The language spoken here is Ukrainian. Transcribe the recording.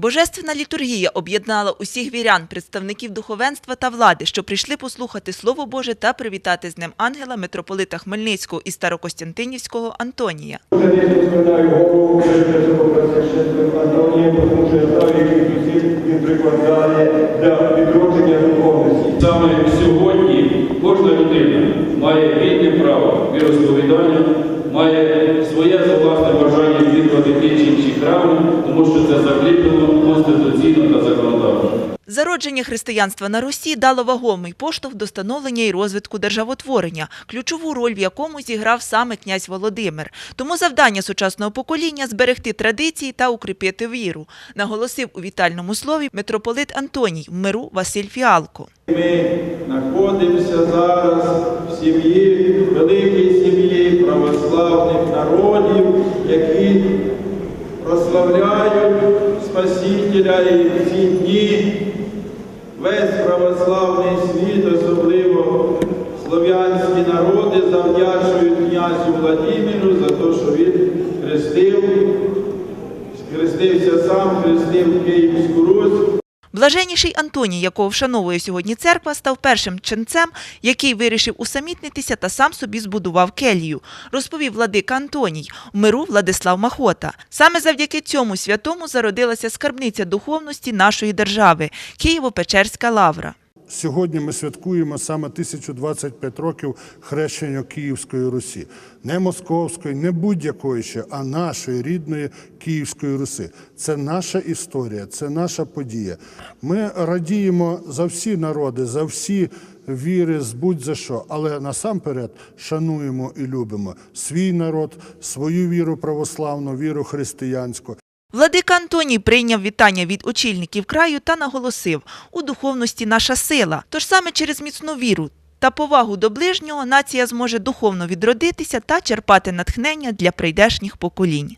Божественна літургія об'єднала усіх вірян, представників духовенства та влади, що прийшли послухати Слово Боже та привітати з ним ангела митрополита Хмельницького і Старокостянтинівського Антонія. Саме сьогодні кожна людина має вільне право віросповідання, має своє ті чи інші храми, тому що це закріплено конституційно та законодавчо. Зародження християнства на Русі дало вагомий поштовх до становлення і розвитку державотворення, ключову роль в якому зіграв саме князь Володимир. Тому завдання сучасного покоління зберегти традиції та укріпити віру, наголосив у вітальному слові митрополит Антоній в миру Василь Фіалко. Ми знаходимося зараз в сім'ї, прославляють Спасителя і в ці дні весь православний світ, особливо слов'янські народи, завдячують князю Владимиру за те, що він хрестив, хрестився сам, хрестив Київську Русь. Блаженніший Антоній, якого вшановує сьогодні церква, став першим ченцем, який вирішив усамітнитися та сам собі збудував келію, розповів владика Антоній, в миру Владислав Махота. Саме завдяки цьому святому зародилася скарбниця духовності нашої держави Києво-Печерська лавра. Сьогодні ми святкуємо саме 1025 років хрещення Київської Русі. Не московської, не будь-якої ще, а нашої рідної Київської Руси. Це наша історія, це наша подія. Ми радіємо за всі народи, за всі віри, з будь-за що, але насамперед шануємо і любимо свій народ, свою віру православну, віру християнську. Владика Антоній прийняв вітання від очільників краю та наголосив, у духовності наша сила. Тож саме через міцну віру та повагу до ближнього нація зможе духовно відродитися та черпати натхнення для прийдешніх поколінь.